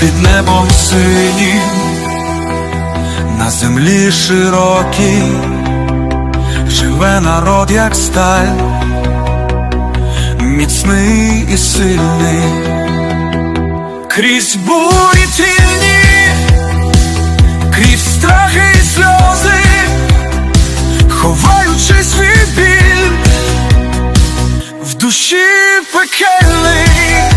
під небом синім, на землі широкій, живе народ, як сталь, міцний і сильний, крізь бурі тільні, крізь страхи і сльози, ховаючись від біль. В душі пекельний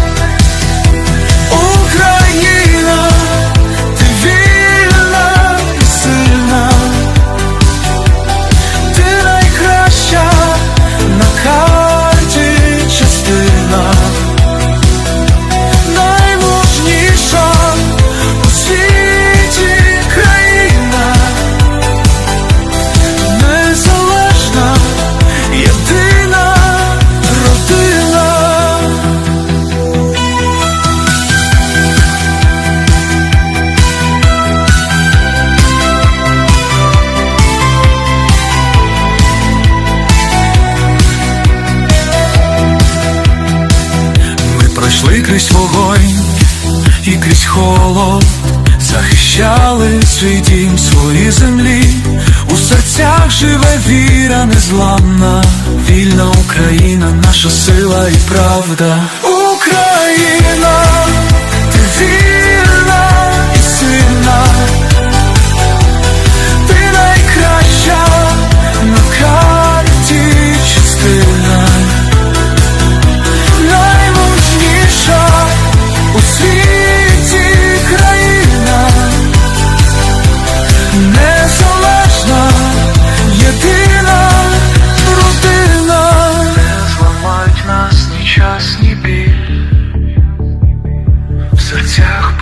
пройшли крізь вогонь і крізь холод, захищали свій дім, свої землі. У серцях живе віра незламна, вільна Україна, наша сила і правда. Україна,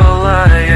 палає